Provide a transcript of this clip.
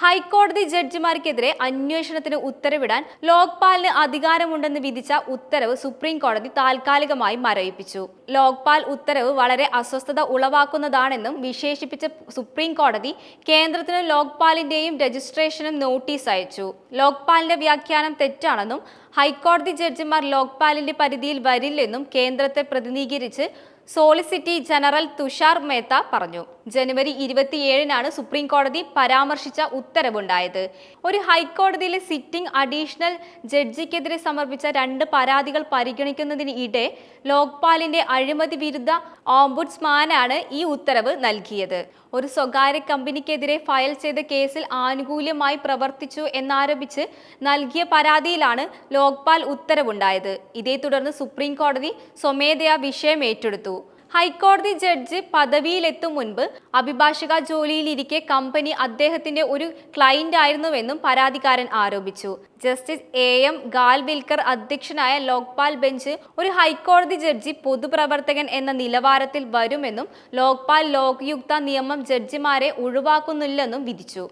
ഹൈക്കോടതി ജഡ്ജിമാർക്കെതിരെ അന്വേഷണത്തിന് ഉത്തരവിടാൻ ലോക്പാലിന് അധികാരമുണ്ടെന്ന് വിധിച്ച ഉത്തരവ് സുപ്രീം കോടതി താൽക്കാലികമായി മരവിപ്പിച്ചു. ലോക്പാൽ ഉത്തരവ് വളരെ അസ്വസ്ഥത ഉളവാക്കുന്നതാണെന്നും വിശേഷിപ്പിച്ച സുപ്രീം കോടതി കേന്ദ്രത്തിന് ലോക്പാലിന്റെയും രജിസ്ട്രേഷനും നോട്ടീസ് അയച്ചു. ലോക്പാലിന്റെ വ്യാഖ്യാനം തെറ്റാണെന്നും ഹൈക്കോടതി ജഡ്ജിമാർ ലോക്പാലിന്റെ പരിധിയിൽ വരില്ലെന്നും കേന്ദ്രത്തെ പ്രതിനിധീകരിച്ച് സോളിസിറ്റി ജനറൽ തുഷാർ മേത്ത പറഞ്ഞു. ജനുവരി ഇരുപത്തിയേഴിനാണ് സുപ്രീം കോടതി പരാമർശിച്ച ഉത്തരവുണ്ടായത്. ഒരു ഹൈക്കോടതിയിലെ സിറ്റിംഗ് അഡീഷണൽ ജഡ്ജിക്കെതിരെ സമർപ്പിച്ച രണ്ട് പരാതികൾ പരിഗണിക്കുന്നതിനിടെ ലോക്പാലിന്റെ അഴിമതി വിരുദ്ധ ഓംബുഡ്സ്മാനാണ് ഈ ഉത്തരവ് നൽകിയത്. ഒരു സ്വകാര്യ കമ്പനിക്കെതിരെ ഫയൽ ചെയ്ത കേസിൽ ആനുകൂല്യമായി പ്രവർത്തിച്ചു എന്നാരോപിച്ച് നൽകിയ പരാതിയിലാണ് ലോക്പാൽ ഉത്തരവുണ്ടായത്. ഇതേ തുടർന്ന് സുപ്രീം കോടതി സ്വമേധയാ വിഷയം ഏറ്റെടുത്തു. ഹൈക്കോടതി ജഡ്ജ് പദവിയിലെത്തും മുൻപ് അഭിഭാഷക ജോലിയിലിരിക്കെ കമ്പനി അദ്ദേഹത്തിന്റെ ഒരു ക്ലയന്റ് ആയിരുന്നുവെന്നും പരാതിക്കാരൻ ആരോപിച്ചു. ജസ്റ്റിസ് എ എം ഗാൽവിൽക്കർ അധ്യക്ഷനായ ലോക്പാൽ ബെഞ്ച് ഒരു ഹൈക്കോടതി ജഡ്ജി പൊതുപ്രവർത്തകൻ എന്ന നിലവാരത്തിൽ വരുമെന്നും ലോക്പാൽ ലോക്യുക്ത നിയമം ജഡ്ജിമാരെ ഒഴിവാക്കുന്നില്ലെന്നും വിധിച്ചു.